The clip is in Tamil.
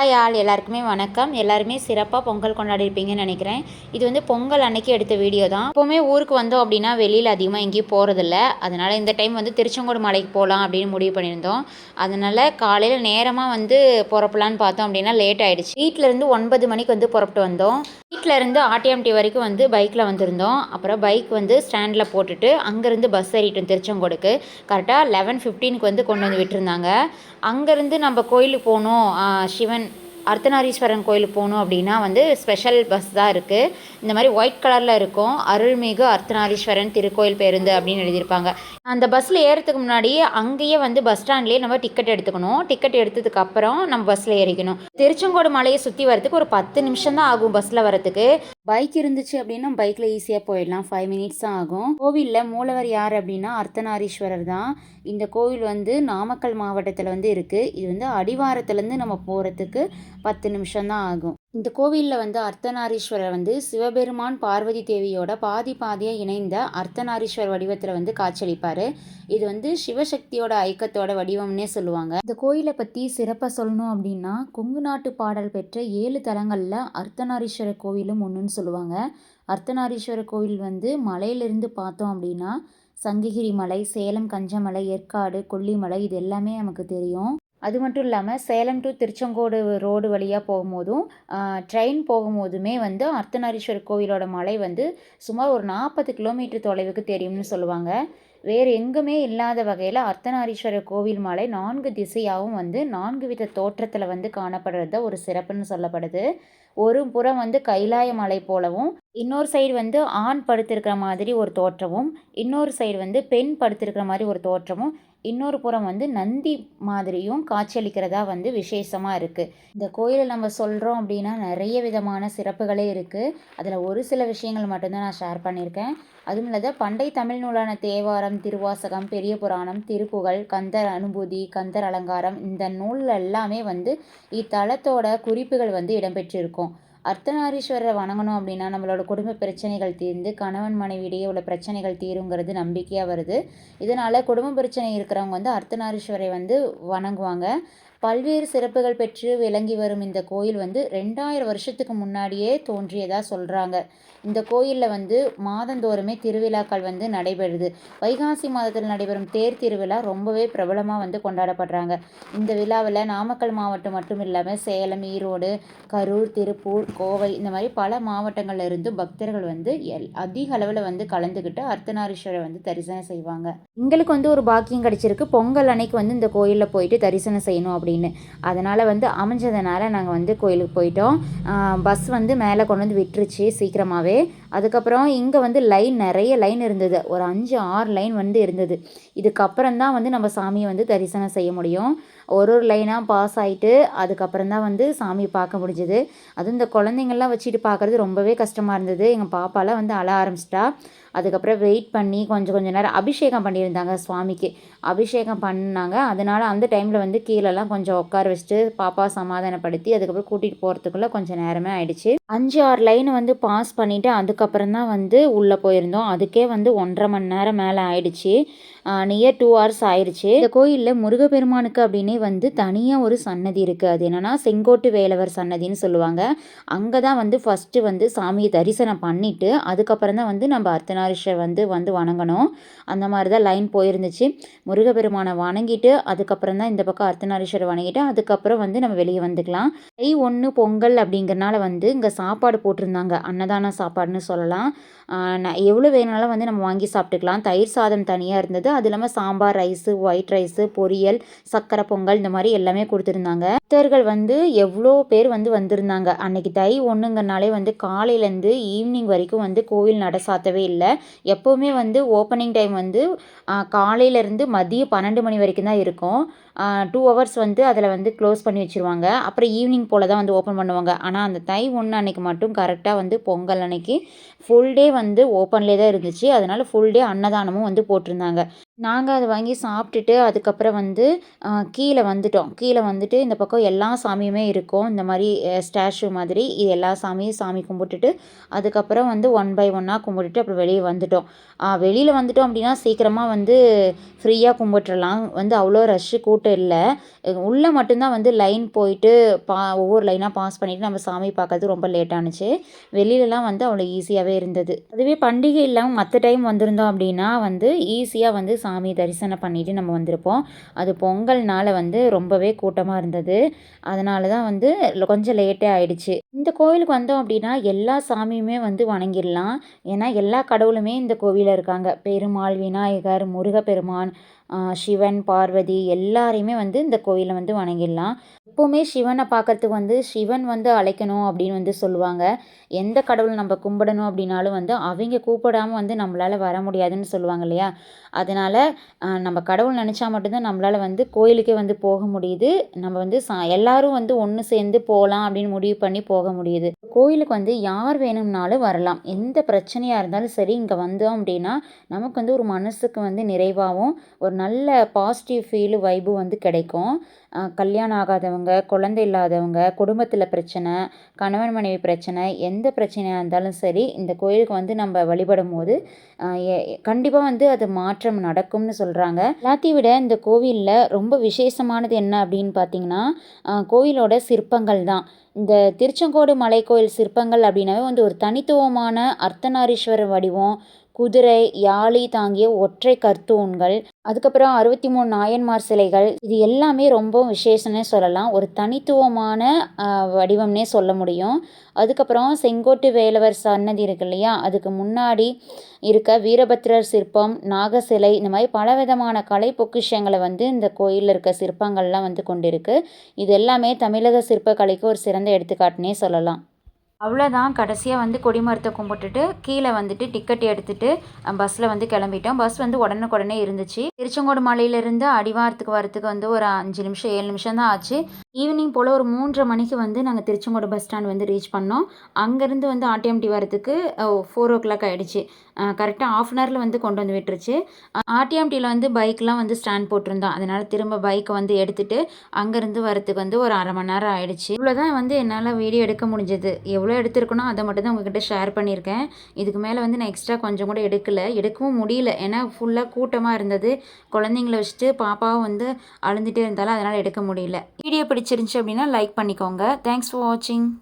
ஹாய் ஆள் எல்லாருக்குமே வணக்கம். எல்லாருமே சிறப்பாக பொங்கல் கொண்டாடிருப்பீங்கன்னு நினைக்கிறேன். இது வந்து பொங்கல் அன்னைக்கு எடுத்த வீடியோ தான். எப்போவுமே ஊருக்கு வந்தோம் அப்படின்னா வெளியில் அதிகமாக எங்கேயும் போகிறதில்ல அதனால் இந்த டைம் வந்து திருச்செங்கோடு மலைக்கு போகலாம் அப்படின்னு முடிவு பண்ணியிருந்தோம். அதனால் காலையில் நேரமாக வந்து புறப்பலான்னு பார்த்தோம் அப்படின்னா லேட் ஆகிடுச்சு வீட்டிலேருந்து ஒன்பது மணிக்கு வந்து புறப்பட்டு வந்தோம். வீட்டிலேருந்து ஆர்டிஎம்டி வரைக்கும் வந்து பைக்கில் வந்திருந்தோம். அப்புறம் பைக் வந்து ஸ்டாண்டில் போட்டுட்டு அங்கேருந்து பஸ் ஏறிட்டோம் திருச்செங்கோடுக்கு. கரெக்டாக லெவன் ஃபிஃப்டீனுக்கு வந்து கொண்டு வந்து விட்டுருந்தாங்க. அங்கேருந்து நம்ம கோயிலுக்கு போகணும் சிவன் அர்த்தநாரீஸ்வரன் கோயிலுக்கு போகணும் அப்படின்னா வந்து ஸ்பெஷல் பஸ் தான் இருக்குது இந்த மாதிரி ஒயிட் கலரில் இருக்கும். அருள்மிகு அர்த்தநாரீஸ்வரன் திருக்கோயில் பேருந்து அப்படின்னு எழுதியிருப்பாங்க. அந்த பஸ்ஸில் ஏறுறதுக்கு முன்னாடி அங்கேயே வந்து பஸ் ஸ்டாண்ட்லேயே நம்ம டிக்கெட் எடுத்துக்கணும். டிக்கெட் எடுத்ததுக்கு அப்புறம் நம்ம பஸ்ஸில் ஏறிக்கணும். திருச்செங்கோடு மலையை சுற்றி வரதுக்கு ஒரு பத்து நிமிஷம் தான் ஆகும் பஸ்ஸில் வரதுக்கு பைக் இருந்துச்சு அப்படின்னா பைக்கில் ஈஸியாக போயிடலாம். ஃபைவ் மினிட்ஸ் தான் ஆகும். கோவிலில் மூலவர் யார் அப்படின்னா அர்த்தநாரீஸ்வரர் தான். இந்த கோவில் வந்து நாமக்கல் மாவட்டத்தில் வந்து இருக்குது இது வந்து அடிவாரத்துலேருந்து நம்ம போகிறதுக்கு பத்து நிமிஷம் தான் ஆகும். இந்த கோவிலில் வந்து அர்த்தநாரீஸ்வரர் வந்து சிவபெருமான் பார்வதி தேவியோட பாதி பாதியாக இணைந்த அர்த்தநாரீஸ்வரர் வடிவத்தில் வந்து காட்சியளிப்பார். இது வந்து சிவசக்தியோட ஐக்கத்தோட வடிவம்னே சொல்லுவாங்க. இந்த கோயிலை பற்றி சிறப்பாக சொல்லணும் அப்படின்னா கொங்கு நாட்டு பாடல் பெற்ற ஏழு தலங்களில் அர்த்தநாரீஸ்வரர் கோவிலும் ஒன்றுன்னு சொல்லுவாங்க. அர்த்தநாரீஸ்வரர் கோவில் வந்து மலையிலிருந்து பார்த்தோம் அப்படின்னா சங்ககிரி மலை சேலம் கஞ்சமலை ஏற்காடு கொல்லிமலை இது எல்லாமே நமக்கு தெரியும். அது மட்டும் இல்லாமல் சேலம் டு திருச்செங்கோடு ரோடு வழியாக போகும்போதும் ட்ரெயின் போகும்போதுமே வந்து அர்த்தநாரீஸ்வரர் கோவிலோட மலை வந்து சுமார் ஒரு நாற்பது கிலோமீட்டர் தொலைவுக்கு தெரியும்னு சொல்லுவாங்க. வேறு எங்குமே இல்லாத வகையில் அர்த்தநாரீஸ்வரர் கோவில் மலை நான்கு திசையாகவும் வந்து நான்கு வித தோற்றத்தில் வந்து காணப்படுறது ஒரு சிறப்புன்னு சொல்லப்படுது. ஒரு புறம் வந்து கைலாய மலை போலவும் இன்னொரு சைடு வந்து ஆண் படுத்திருக்கிற மாதிரி ஒரு தோற்றமும் இன்னொரு சைடு வந்து பெண் படுத்திருக்கிற மாதிரி ஒரு தோற்றமும் இன்னொரு புறம் வந்து நந்தி மாதிரியும் காட்சியளிக்கிறதா வந்து விசேஷமாக இருக்குது இந்த கோயிலை நம்ம சொல்கிறோம் அப்படின்னா நிறைய விதமான சிறப்புகளே இருக்குது அதில் ஒரு சில விஷயங்கள் மட்டும்தான் நான் ஷேர் பண்ணியிருக்கேன். அதுவும் இல்லாத பண்டை தமிழ் நூலான தேவாரம் திருவாசகம் பெரிய புராணம் திருப்புகழ் கந்தர் அனுபூதி கந்தர் அலங்காரம் இந்த நூல் எல்லாமே வந்து இத்தலத்தோட குறிப்புகள் வந்து இடம்பெற்றிருக்கும். அர்த்தநாரீஸ்வரரை வணங்கணும் அப்படின்னா நம்மளோட குடும்ப பிரச்சனைகள் தீர்ந்து கணவன் மனைவியிடையே உள்ள பிரச்சனைகள் தீருங்கிறது நம்பிக்கையாக வருது. இதனால் குடும்ப பிரச்சனை இருக்கிறவங்க வந்து அர்த்தநாரீஸ்வரை வந்து வணங்குவாங்க. பல்வேறு சிறப்புகள் பெற்று விளங்கி வரும் இந்த கோயில் வந்து ரெண்டாயிரம் வருஷத்துக்கு முன்னாடியே தோன்றியதாக சொல்கிறாங்க இந்த கோயிலில் வந்து மாதந்தோறுமே திருவிழாக்கள் வந்து நடைபெறுது. வைகாசி மாதத்தில் நடைபெறும் தேர் திருவிழா ரொம்பவே பிரபலமாக வந்து கொண்டாடப்படுறாங்க. இந்த விழாவில் நாமக்கல் மாவட்டம் மட்டும் இல்லாமல் சேலம் ஈரோடு கரூர் திருப்பூர் கோவை இந்த மாதிரி பல மாவட்டங்களில் இருந்து பக்தர்கள் வந்து எல் அதிக அளவில் வந்து கலந்துக்கிட்டு அர்த்தநாரீஸ்வரரை வந்து தரிசனம் செய்வாங்க. எங்களுக்கு வந்து ஒரு பாக்கியம் கிடைச்சிருக்கு. பொங்கல் அன்னைக்கு வந்து இந்த கோயிலில் போயிட்டு தரிசனம் செய்யணும் அப்படின்னு அப்படின்னு. அதனால் வந்து அமைஞ்சதுனால நாங்கள் வந்து கோயிலுக்கு போயிட்டோம். பஸ் வந்து மேலே கொண்டு வந்து விட்டுருச்சு சீக்கிரமாகவே அதுக்கப்புறம் இங்கே வந்து லைன் நிறைய லைன் இருந்தது. ஒரு அஞ்சு ஆறு லைன் வந்து இருந்தது. இதுக்கப்புறம் தான் வந்து நம்ம சாமியை வந்து தரிசனம் செய்ய முடியும். ஒரு ஒரு லைனாக பாஸ் ஆகிட்டு அதுக்கப்புறம் தான் வந்து சாமியை பார்க்க முடிஞ்சது. அதுவும் இந்த குழந்தைங்கள்லாம் வச்சுட்டு பார்க்குறது ரொம்பவே கஷ்டமாக இருந்தது. எங்கள் பாப்பாலாம் வந்து அழ ஆரம்பிச்சிட்டா. அதுக்கப்புறம் வெயிட் பண்ணி கொஞ்சம் கொஞ்சம் நேரம் அபிஷேகம் பண்ணியிருந்தாங்க சுவாமிக்கு. அபிஷேகம் பண்ணாங்க. அதனால் அந்த டைமில் வந்து கீழெல்லாம் கொஞ்சம் உட்கார வச்சுட்டு பாப்பா சமாதானப்படுத்தி அதுக்கப்புறம் கூட்டிகிட்டு போகிறதுக்குள்ளே கொஞ்சம் நேரமே ஆயிடுச்சு. அஞ்சு ஆறு லைன் வந்து பாஸ் பண்ணிவிட்டு அதுக்கப்புறம் தான் வந்து உள்ளே போயிருந்தோம். அதுக்கே வந்து ஒன்றரை மணி நேரம் மேலே ஆயிடுச்சு. நியர் டூ ஹவர்ஸ் ஆயிடுச்சு இந்த கோயிலில் முருகப்பெருமானுக்கு அப்படின்னே வந்து தனியாக ஒரு சன்னதி இருக்குது அது என்னென்னா செங்கோட்டு வேலவர் சன்னதின்னு சொல்லுவாங்க. அங்கே தான் வந்து ஃபஸ்ட்டு வந்து சாமியை தரிசனம் பண்ணிவிட்டு அதுக்கப்புறம் தான் வந்து நம்ம அர்த்தநாரீஸ்வரர் வந்து வந்து வணங்கணும். அந்த மாதிரி தான் லைன் போயிருந்துச்சு. முருகப்பெருமானை வணங்கிட்டு அதுக்கப்புறம் தான் இந்த பக்கம் அர்த்தநாரீஸ்வரர் வணங்கிட்டு அதுக்கப்புறம் வந்து நம்ம வெளியே வந்துக்கலாம். தை ஒன்று பொங்கல் அப்படிங்கிறனால வந்து இங்கே சாப்பாடு போட்டிருந்தாங்க. அன்னதான சாப்பாடுன்னு சொல்லலாம். ந- எவ்வளோ வேணாலும் வந்து நம்ம வாங்கி சாப்பிட்டுக்கலாம். தயிர் சாதம் தனியாக இருந்தது. அது இல்லாமல் சாம்பார் ரைஸு ஒயிட் ரைஸு பொரியல் சக்கரை பொங்கல் இந்த மாதிரி எல்லாமே கொடுத்துருந்தாங்க. பக்தர்கள் வந்து எவ்வளோ பேர் வந்து வந்திருந்தாங்க. அன்னைக்கு தை ஒன்றுங்கனாலே வந்து காலையிலேருந்து ஈவினிங் வரைக்கும் வந்து கோவில் நட சாத்தவே இல்லை. எப்போவுமே வந்து ஓப்பனிங் டைம் வந்து காலையிலேருந்து மதியம் பன்னெண்டு மணி வரைக்கும் தான் இருக்கும். டூ ஹவர்ஸ் வந்து அதில் வந்து க்ளோஸ் பண்ணி வச்சுருவாங்க. அப்புறம் ஈவினிங் போல் தான் வந்து ஓப்பன் பண்ணுவாங்க. ஆனால் அந்த தை ஒன்று அன்னைக்கு மட்டும் கரெக்டாக வந்து பொங்கல் அன்னைக்கு ஃபுல் டே வந்து ஓப்பன்லேயே தான் இருந்துச்சு. அதனால் ஃபுல் டே அன்னதானமும் வந்து போட்டிருந்தாங்க. நாங்கள் அதை வாங்கி சாப்பிட்டுட்டு அதுக்கப்புறம் வந்து கீழே வந்துட்டோம். கீழே வந்துட்டு இந்த பக்கம் எல்லா சாமியுமே இருக்கும். இந்த மாதிரி ஸ்டாச்சு மாதிரி இது எல்லா சாமியும் சாமி கும்பிட்டுட்டு அதுக்கப்புறம் வந்து ஒன் பை ஒன்னாக கும்பிட்டுட்டு அப்புறம் வெளியே வந்துட்டோம். வெளியில் வந்துட்டோம் அப்படின்னா சீக்கிரமாக வந்து ஃப்ரீயாக கும்பிட்டுடலாம் வந்து அவ்வளோ ரஷ்ஷு கூட்டம் இல்லை. உள்ளே மட்டும்தான் வந்து லைன் போயிட்டு பா ஒவ்வொரு லைனாக பாஸ் பண்ணிவிட்டு நம்ம சாமி பார்க்கறது ரொம்ப லேட் வெளியிலலாம் வந்து அவ்வளோ ஈஸியாகவே இருந்தது. அதுவே பண்டிகை இல்லாமல் மற்ற டைம் வந்திருந்தோம் அப்படின்னா வந்து ஈஸியாக வந்து சாமி தரிசனம் பண்ணிவிட்டு நம்ம வந்திருப்போம். அது பொங்கல்னால வந்து ரொம்பவே கூட்டமாக இருந்தது. அதனால தான் வந்து கொஞ்சம் லேட்டே ஆயிடுச்சு. இந்த கோவிலுக்கு வந்தோம் அப்படின்னா எல்லா சாமியுமே வந்து வணங்கிடலாம். ஏன்னா எல்லா கடவுளுமே இந்த கோவிலில் இருக்காங்க. பெருமாள் விநாயகர் முருகப்பெருமான் சிவன் பார்வதி எல்லாரையுமே வந்து இந்த கோயிலை வந்து வணங்கிடலாம். எப்போவுமே சிவனை பார்க்கறதுக்கு வந்து சிவன் வந்து அழைக்கணும் அப்படின்னு வந்து சொல்லுவாங்க. எந்த கடவுள் நம்ம கும்பிடணும் அப்படின்னாலும் வந்து அவங்க கூப்பிடாமல் வந்து நம்மளால் வர முடியாதுன்னு சொல்லுவாங்க இல்லையா? அதனால் நம்ம கடவுள் நினச்சா மட்டும்தான் நம்மளால் வந்து கோயிலுக்கே வந்து போக முடியுது. நம்ம வந்து சா எல்லோரும் வந்து ஒன்று சேர்ந்து போகலாம் அப்படின்னு முடிவு பண்ணி போக முடியுது. கோயிலுக்கு வந்து யார் வேணும்னாலும் வரலாம். எந்த பிரச்சனையாக இருந்தாலும் சரி இங்கே வந்தோம் அப்படின்னா நமக்கு வந்து ஒரு மனசுக்கு வந்து நிறைவாகவும் ஒரு நல்ல பாசிட்டிவ் ஃபீலு வைபு வந்து கிடைக்கும். கல்யாணம் ஆகாதவங்க குழந்தை இல்லாதவங்க குடும்பத்தில் பிரச்சனை கணவன் மனைவி பிரச்சனை எந்த பிரச்சனையாக இருந்தாலும் சரி இந்த கோயிலுக்கு வந்து நம்ம வழிபடும் போது கண்டிப்பாக வந்து அது மாற்றம் நடக்கும்னு சொல்கிறாங்க எல்லாத்தையும் விட இந்த கோவிலில் ரொம்ப விசேஷமானது என்ன அப்படின்னு பார்த்தீங்கன்னா கோயிலோட சிற்பங்கள் தான். இந்த திருச்செங்கோடு மலை கோயில் சிற்பங்கள் அப்படின்னாவே வந்து ஒரு தனித்துவமான அர்த்தநாரீஸ்வரர் வடிவம் குதிரை யாழி தாங்கிய ஒற்றை கர்த்தூன்கள் அதுக்கப்புறம் அறுபத்தி மூணு நாயன்மார் சிலைகள் இது எல்லாமே ரொம்ப விசேஷம்னே சொல்லலாம். ஒரு தனித்துவமான வடிவம்னே சொல்ல முடியும். அதுக்கப்புறம் செங்கோட்டு வேலவர் சன்னதி இருக்கு இல்லையா? அதுக்கு முன்னாடி இருக்க வீரபத்ரர் சிற்பம் நாக சிலை இந்த மாதிரி பலவிதமான கலை பொக்கிஷங்களை வந்து இந்த கோயிலில் இருக்க சிற்பங்கள்லாம் வந்து கொண்டிருக்கு. இது எல்லாமே தமிழக சிற்பக்கலைக்கு ஒரு சிறந்த எடுத்துக்காட்டுனே சொல்லலாம். அவ்வளோதான் கடைசியாக வந்து கொடிமரத்தை கும்பிட்டுட்டு கீழே வந்துட்டு டிக்கெட் எடுத்துகிட்டு பஸ்ஸில் வந்து கிளம்பிட்டோம். பஸ் வந்து உடனுக்குடனே இருந்துச்சு. திருச்செங்கோடு மலையிலேருந்து அடிவாரத்துக்கு வரத்துக்கு வந்து ஒரு அஞ்சு நிமிஷம் ஏழு நிமிஷம் தான் ஆச்சு. ஈவினிங் போல் ஒரு மூன்றரை மணிக்கு வந்து நாங்கள் திருச்செங்கோடு பஸ் ஸ்டாண்ட் வந்து ரீச் பண்ணோம். அங்கேருந்து வந்து ஆர்டிஎம்டி வரத்துக்கு ஃபோர் ஓ கிளாக் ஆகிடுச்சு கரெக்டாக ஆஃப் அன் ஹவரில் வந்து கொண்டு வந்து விட்டுருச்சு. ஆர்டிஎம்டியில் வந்து பைக்லாம் வந்து ஸ்டாண்ட் போட்டிருந்தோம் அதனால் திரும்ப பைக்கை வந்து எடுத்துகிட்டு அங்கேருந்து வரத்துக்கு வந்து ஒரு அரை மணி நேரம் ஆகிடுச்சு இவ்வளோதான் வந்து என்னால் வீடியோ எடுக்க முடிஞ்சது. எவ்வளோ எடுத்திருக்கணும் அதை மட்டும் தான் உங்ககிட்ட ஷேர் பண்ணியிருக்கேன். இதுக்கு மேலே வந்து நான் எக்ஸ்ட்ரா கொஞ்சம் கூட எடுக்கலை. எடுக்கவும் முடியல. ஏன்னா ஃபுல்லாக கூட்டமாக இருந்தது. குழந்தைங்கள வச்சுட்டு பாப்பாவும் வந்து அழுந்துகிட்டே இருந்தாலும் அதனால் எடுக்க முடியல. வீடியோ பிடிச்சிருந்துச்சி அப்படின்னா லைக் பண்ணிக்கோங்க. தேங்க்ஸ் ஃபார் வாட்சிங்